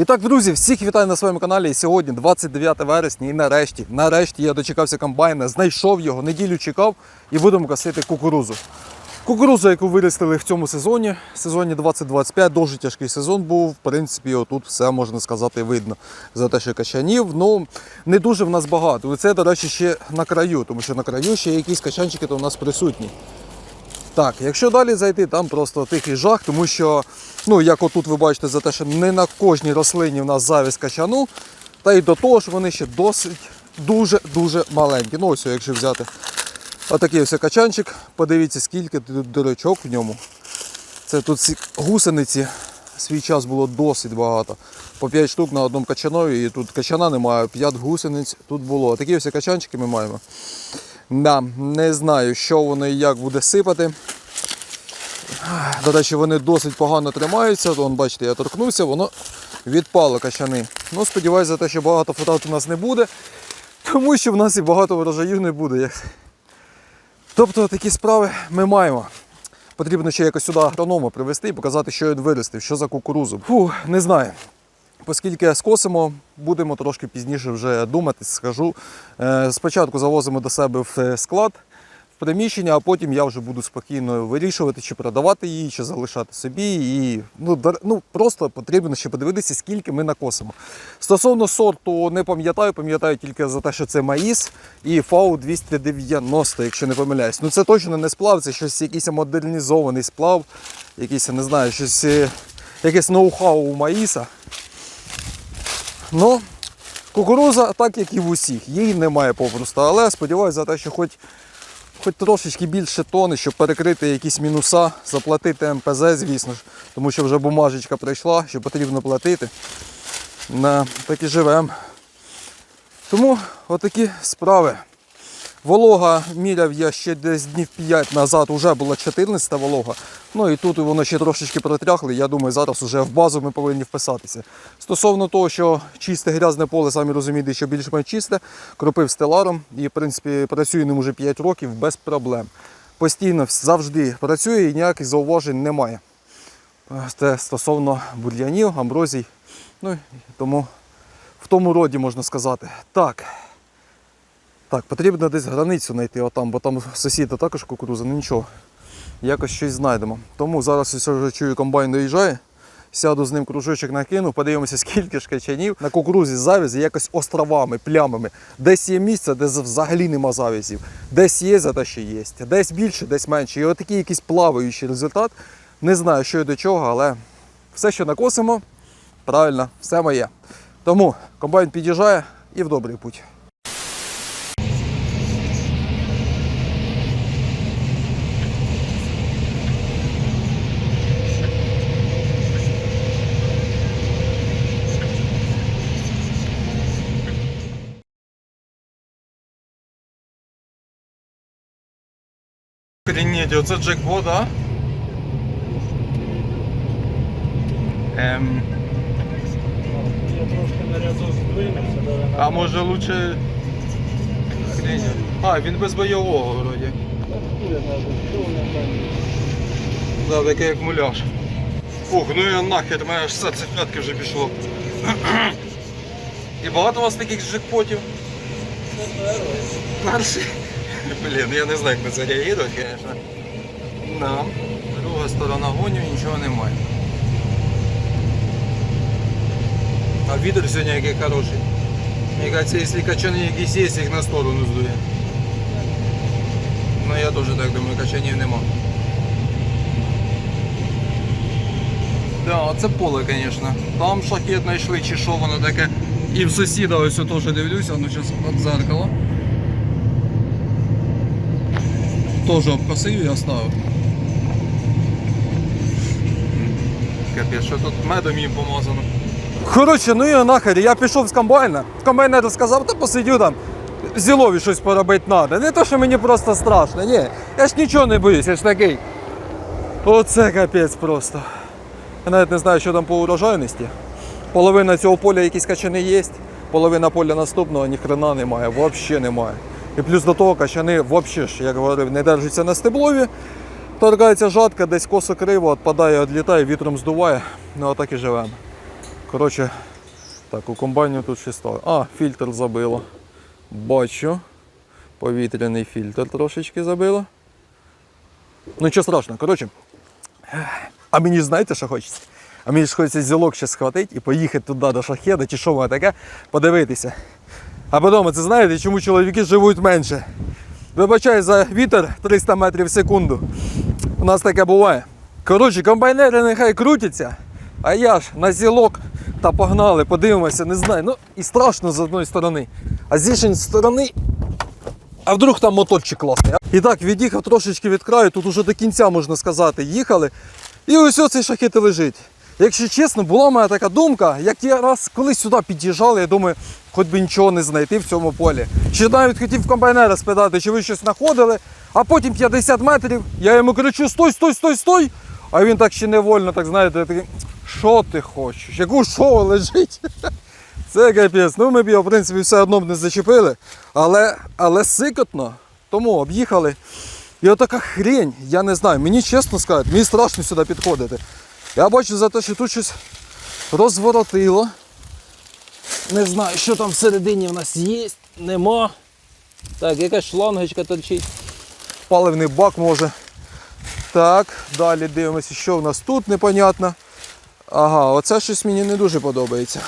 І так, друзі, всіх вітаю на своєму каналі. Сьогодні 29 вересня. І нарешті, нарешті я дочекався комбайна, знайшов його, неділю чекав і будемо косити кукурузу. Кукурузу, яку виростили в цьому сезоні, сезоні 2025, дуже тяжкий сезон був. В принципі, отут все можна сказати видно. За те, що качанів, ну не дуже в нас багато. Це, до речі, ще на краю, тому що на краю ще якісь качанчики то у нас присутні. Так, якщо далі зайти, там просто тихий жах, тому що, ну, як отут ви бачите, за те, що не на кожній рослині в нас завість качану, та й до того ж вони ще досить дуже-дуже маленькі. Ну, ось, якщо взяти отакий ось качанчик, подивіться, скільки дирочок в ньому. Це тут ці гусениці, свій час було досить багато. По 5 штук на одному качанові, і тут качана немає, 5 гусениць тут було. Такі ось качанчики ми маємо. Да, не знаю, що воно і як буде сипати. До речі, вони досить погано тримаються. Вон, бачите, я торкнувся, воно відпало качани. Ну, сподіваюся, те, що багато втрат у нас не буде, тому що в нас і багато врожаїв не буде. Тобто такі справи ми маємо. Потрібно ще якось сюди агронома привезти і показати, що він виростив, що за кукурузу. Фу, не знаю. Оскільки скосимо, будемо трошки пізніше вже думати, скажу. Е, Спочатку завозимо до себе в е, склад, в приміщення, а потім я вже буду спокійно вирішувати, чи продавати її, чи залишати собі. І, ну, ну, просто потрібно ще подивитися, скільки ми накосимо. Стосовно сорту не пам'ятаю, пам'ятаю тільки за те, що це маїс і ФАУ 290, якщо не помиляюсь. Ну це точно не сплав, це щось якийсь модернізований сплав, якийсь, не знаю, щось, е, якесь ноу-хау у маїса. Ну, кукуруза, так як і в усіх, її немає попросту. Але сподіваюся за те, що хоч, хоч трошечки більше тони, щоб перекрити якісь мінуса, заплатити МПЗ, звісно ж, тому що вже бумажечка прийшла, що потрібно платити. На, так і живемо. Тому отакі справи. Волога міряв я ще десь днів 5 назад, вже була 14 волога. Ну і тут воно ще трошечки протряхли. Я думаю, зараз вже в базу ми повинні вписатися. Стосовно того, що чисте грязне поле, самі розумієте, що більш-менш чисте, кропив стеларом і, в принципі, працюю ним уже 5 років без проблем. Постійно завжди працює і ніяких зауважень немає. Це стосовно бур'янів, амброзій. Ну тому в тому роді можна сказати. Так. Так, потрібно десь границю знайти отам, бо там сусіда також кукуруза, ну нічого. Якось щось знайдемо. Тому зараз ось вже чую, комбайн доїжджає. Сяду з ним кружочок накину, подивимося, скільки ж качанів. На кукурузі завязі якось островами, плямами. Десь є місце, де взагалі нема завязів. Десь є за те, що є. Десь більше, десь менше. І отакий якийсь плаваючий результат. Не знаю, що і до чого, але все, що накосимо, правильно, все моє. Тому комбайн під'їжджає і в добрий путь. Охренеть, оце джекпот, а? Ем, Я трошки на рядок здвинувся, але а може лучше. Охренеть. А, він без бойового вроді. Да, таке як муляж. Фух, ну я нахер, мене аж серце в п'ятки вже пішло. І багато у вас таких джекпотів? Перший? Блін, я не знаю, як на це реагувати, звісно. Да. Друга сторона гоню, нічого немає. А вітер сьогодні який хороший. Мені кажется, якщо качани якісь є, їх на сторону здує. Ну я теж так думаю, качанів нема. Да, це поле, звісно. Там шахет знайшли, чи що воно таке. І в сусіда ось теж дивлюся, ну зараз зеркало. Теж обкосив і оставив. Капець, що тут медом їм помазано. Коротше, ну і нахер, я пішов з комбайна. Комбайнер сказав, та посидю там. Зілові щось поробити треба. Не то, що мені просто страшно, ні. Я ж нічого не боюсь, я ж такий. Оце капець просто. Я навіть не знаю, що там по урожайності. Половина цього поля якісь качани є, половина поля наступного ні хрена немає, взагалі немає. І плюс до того качани взагалі ж, як говорив, не держаться на стеблові, торгається жатка, десь косо криво, відпадає, відлітає, вітром здуває. Ну а так і живемо. Коротше, Так, у комбайні тут ще стало. А, фільтр забило. Бачу. Повітряний фільтр трошечки забило. Ну нічого страшного, коротше. А мені знаєте, що хочеться? А мені ж хочеться зілок ще схватити і поїхати туди до шахеда, чи що воно таке, подивитися. А потім, це знаєте, чому чоловіки живуть менше? Вибачаю за вітер 300 метрів в секунду. У нас таке буває. Коротше, комбайнери нехай крутяться, а я ж на зілок та погнали, подивимося, не знаю. Ну і страшно з одної сторони. А з іншої сторони. А вдруг там моторчик класний. І так, від'їхав трошечки від краю, тут уже до кінця можна сказати, їхали. І ось оцей шахет лежить. Якщо чесно, була мене така думка, як я раз колись сюди під'їжджали, я думаю, хоч би нічого не знайти в цьому полі. Чи навіть хотів комбайнера спитати, чи ви щось знаходили, а потім 50 метрів, я йому кричу: стой, стой, стой, стой! А він так ще невольно, так знаєте, такий, що ти хочеш? Яку шоу лежить? Це капець. Ну ми б його, в принципі, все одно б не зачепили, але, але сикотно. Тому об'їхали. І отака хрень, я не знаю, мені чесно сказати, мені страшно сюди підходити. Я бачу за те, що тут щось розворотило. Не знаю, що там всередині в нас є, нема. Так, якась шлангочка торчить. Паливний бак може. Так, далі дивимося, що в нас тут непонятно. Ага, оце щось мені не дуже подобається.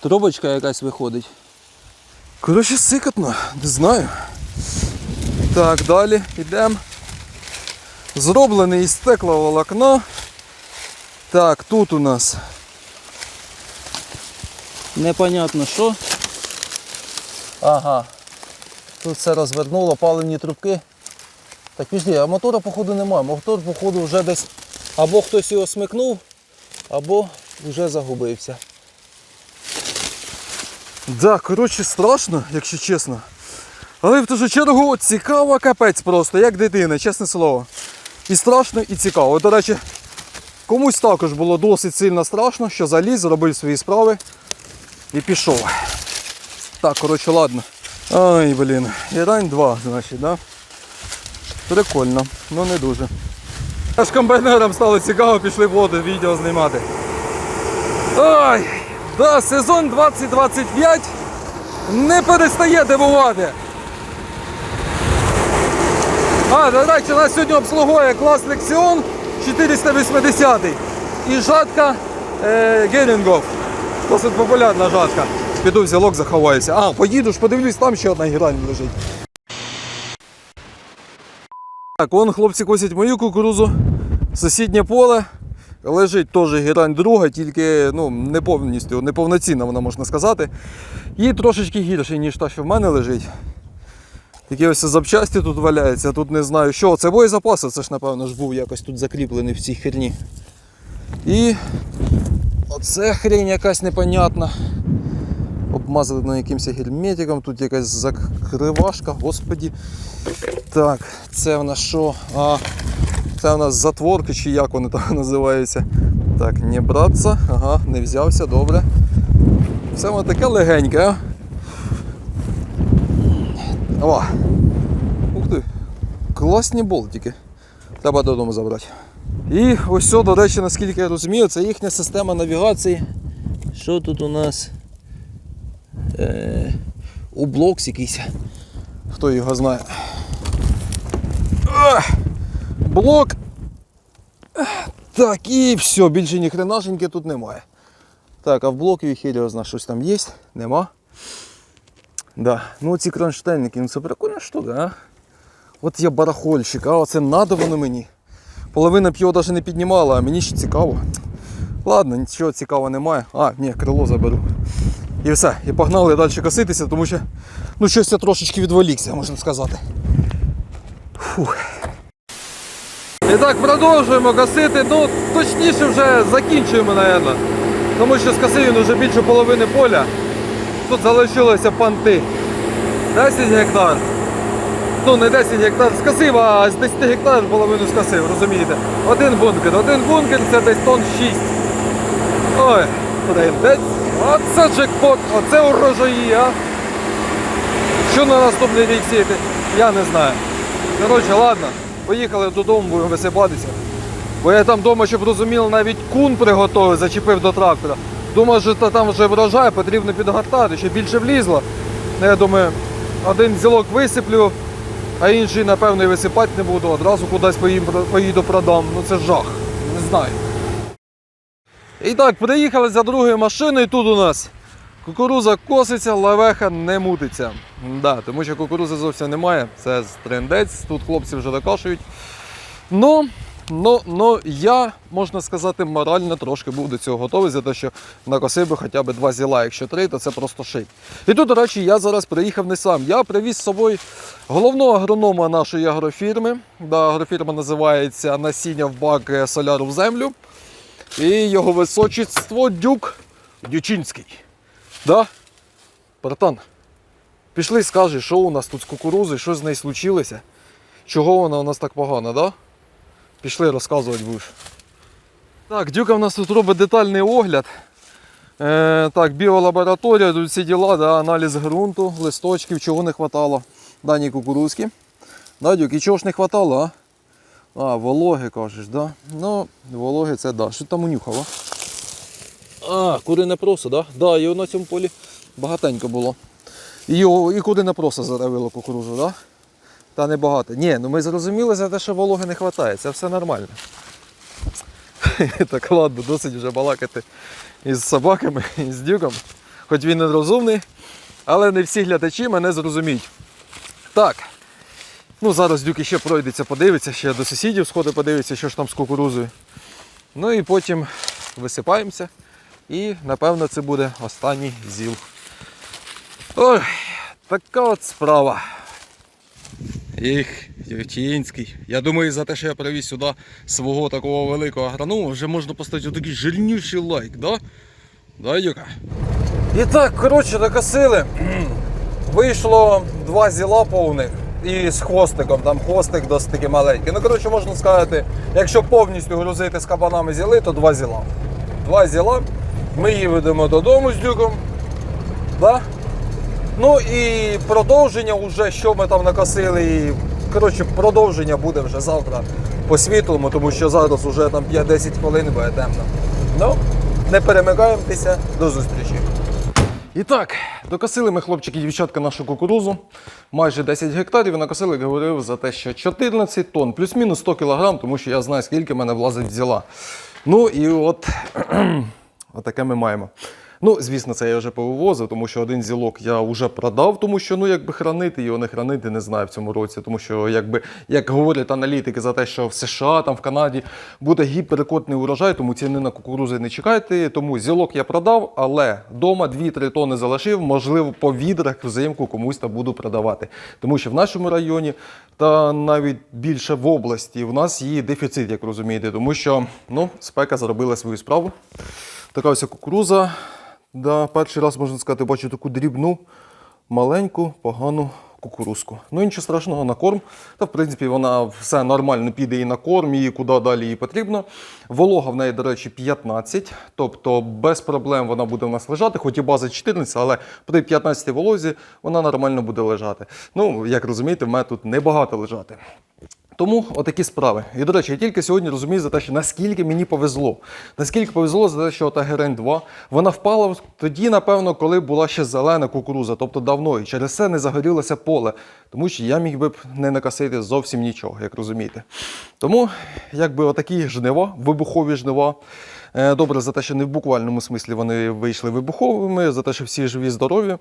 Трубочка якась виходить. Коротше, сикотно, не знаю. Так, далі йдемо. Зроблений із стекловолокна. Так, тут у нас. Непонятно що. Ага. Тут все розвернуло, паливні трубки. Так пішли, а мотора походу немає. Мотор, походу, вже десь або хтось його смикнув, або вже загубився. Да, коротше, страшно, якщо чесно. Але в ту ж чергу цікаво капець просто, як дитина, чесне слово. І страшно, і цікаво. До речі, комусь також було досить сильно страшно, що заліз, зробив свої справи і пішов. Так, коротше, ладно. Ай, блін. Ірань 2, значить, да? Прикольно, ну не дуже. Аж комбайнерам стало цікаво, пішли воду відео знімати. Ой, да, сезон 2025 не перестає дивувати. А, до нас сьогодні обслуговує клас Лексіон 480 і жатка е, Герінгов. Досить популярна жатка. Піду в зілок заховаюся. А, поїду ж, подивлюсь, там ще одна гірань лежить. Так, вон хлопці косять мою кукурузу. Сусіднє поле. Лежить теж гірань друга, тільки ну, не повністю, неповноцінна вона можна сказати. І трошечки гірше, ніж та, що в мене лежить. Такі ось запчасті тут валяються, тут не знаю що. Це боєзапаси, це ж напевно ж був якось тут закріплений в цій херні. І оце хрень якась непонятна. Обмазана якимось герметиком, тут якась закривашка, господі. Так, це в нас що? А, це в нас затворки, чи як вони там називаються. Так, не братися, ага, не взявся, добре. Все воно таке легеньке, а? О! Ух ти! Класні болтики. Треба додому забрати. І ось, це, до речі, наскільки я розумію, це їхня система навігації. Що тут у нас? Е, у блокс якийсь. Хто його знає. Блок. Так, і все, більше ні хренашеньки тут немає. Так, а в блокі хер знає, щось там є, нема. Да. Ну ці кронштейники, ну це прикольна штука, а? От я барахольщик, а оце надо воно мені. Половина б його навіть не піднімала, а мені ще цікаво. Ладно, нічого цікавого немає. А, ні, крило заберу. І все, і погнали далі коситися, тому що ну, щось я трошечки відволікся, можна сказати. Фух. І так, продовжуємо косити, ну точніше вже закінчуємо, мабуть. Тому що скосив він вже більше половини поля. Тут залишилося панти. 10 гектар. Ну не 10 гектар скосив, а з 10 гектар половину скосив, розумієте? Один бункер. Один бункер це десь тонн 6. Ой, трендець. Оце джекпот, оце урожаї, а. Що на наступний рік сіяти, я не знаю. Коротше, ладно, поїхали додому, будемо висипатися. Бо я там вдома, щоб розуміли, навіть кун приготував, зачепив до трактора. Думав, що та там вже врожай, потрібно підгортати, щоб більше влізло. Ну, я думаю, один зілок висиплю, а інший, напевно, висипати не буду. Одразу кудись поїду продам. Ну це жах. Не знаю. І так, приїхали за другою машиною. Тут у нас кукуруза коситься, лавеха не мутиться. Да, тому що кукурузи зовсім немає. Це трендець. Тут хлопці вже докашують. Ну, ну, ну, я, можна сказати, морально трошки був до цього готовий за те, що накосив би хоча б два зіла. Якщо три, то це просто шик. І тут, до речі, я зараз приїхав не сам. Я привіз з собою головного агронома нашої агрофірми. Да, агрофірма називається Насіння в бак соляру в землю. І його височіство Дюк Дючинський. Да? Братан, пішли, скажи, що у нас тут з кукурузою, що з нею случилося? Чого вона у нас так погана, да? Пішли розказувати будеш. Так, Дюка в нас тут робить детальний огляд. Е, так, біолабораторія, тут всі діла, да, аналіз ґрунту, листочків, чого не хватало. Дані кукурузки. Да, Дюк, і чого ж не хватало, а? А, вологи кажеш, да? Ну, вологи це да. Що там унюхало? А, курине просо, да? Да, його на цьому полі багатенько було. І, його, і курине просо заравило кукурузу, да? Та небагато. Ні, ну ми зрозуміли за те, що вологи не вистачає, це все нормально. так ладно, досить вже балакати із собаками, і з дюком. Хоч він не розумний, але не всі глядачі мене зрозуміють. Так. Ну, зараз дюк ще пройдеться, подивиться, ще до сусідів сходить, подивиться, що ж там з кукурузою. Ну і потім висипаємося. І напевно це буде останній зіл. Ой, така от справа. Їх, Євчинський. Я думаю, за те, що я привіз сюди свого такого великого агронома, вже можна поставити такий жирніший лайк, да? Да, Юка? І так, коротше, докосили. Вийшло два зіла повних і з хвостиком, там хвостик досить таки маленький. Ну, коротше, можна сказати, якщо повністю грузити з кабанами зіли, то два зіла. Два зіла. Ми їдемо додому з дюком. Да? Ну і продовження вже, що ми там накосили. Коротше, продовження буде вже завтра по світлому, тому що зараз вже там 5-10 хвилин буде темно. Ну, не перемикаємося, до зустрічі. І так, докосили ми хлопчики і дівчатка нашу кукурузу. Майже 10 гектарів. Накосили, говорив за те, що 14 тонн, плюс-мінус 100 кілограм, тому що я знаю, скільки мене влазить взяла. Ну і от Отаке ми маємо. Ну, звісно, це я вже повивозив, тому що один зілок я вже продав, тому що ну якби хранити його, не хранити, не знаю в цьому році. Тому що, якби як говорять аналітики за те, що в США, там в Канаді буде гіперрекордний урожай, тому ціни на кукурузи не чекайте. Тому зілок я продав, але вдома 2-3 тони залишив. Можливо, по відрах взимку комусь там буду продавати. Тому що в нашому районі та навіть більше в області в нас є дефіцит, як розумієте, тому що ну, спека зробила свою справу. Така ось кукуруза. Да, перший раз, можна сказати, бачу таку дрібну, маленьку, погану кукурузку. Ну, нічого страшного на корм. Та, в принципі, вона все нормально піде і на корм, і куди далі їй потрібно. Волога в неї, до речі, 15, тобто без проблем вона буде в нас лежати, хоч і база 14, але при 15 волозі вона нормально буде лежати. Ну, як розумієте, в мене тут небагато лежати. Тому отакі справи. І, до речі, я тільки сьогодні розумію за те, що наскільки мені повезло. Наскільки повезло за те, що та Герень 2 вона впала тоді, напевно, коли була ще зелена кукуруза, тобто давно. І через це не загорілося поле. Тому що я міг би не накосити зовсім нічого, як розумієте. Тому, якби отакі жнива, вибухові жнива. Е, Добре за те, що не в буквальному смислі вони вийшли вибуховими, за те, що всі живі, здорові.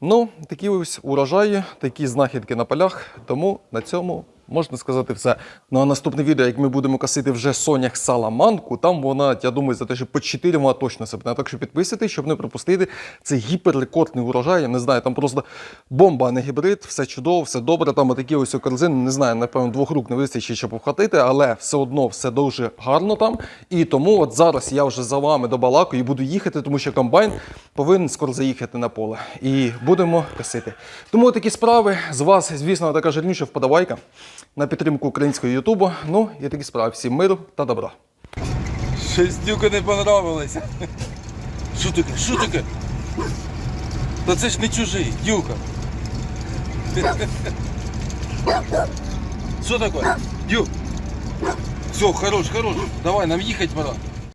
Ну, такі ось урожаї, такі знахідки на полях. Тому на цьому можна сказати все. Ну а наступне відео, як ми будемо косити вже сонях саламанку, там вона, я думаю, за те, що по 4 вона точно себе. Так що підписуйтесь, щоб не пропустити цей гіперрекордний урожай. Я не знаю, там просто бомба, а не гібрид, все чудово, все добре. Там отакі ось корзини, не знаю, напевно, двох рук не вистачить, щоб обхватити, але все одно все дуже гарно там. І тому от зараз я вже за вами до балаку і буду їхати, тому що комбайн повинен скоро заїхати на поле. І будемо косити. Тому такі справи. З вас, звісно, така жирніша вподобайка на підтримку українського Ютубу. Ну і такі справи. Всім миру та добра. Щось дюка не понравилося. Що таке? Що таке? Та це ж не чужий, дюка. Що таке? Дюк. Все, хорош, хорош. Давай, нам їхати пора.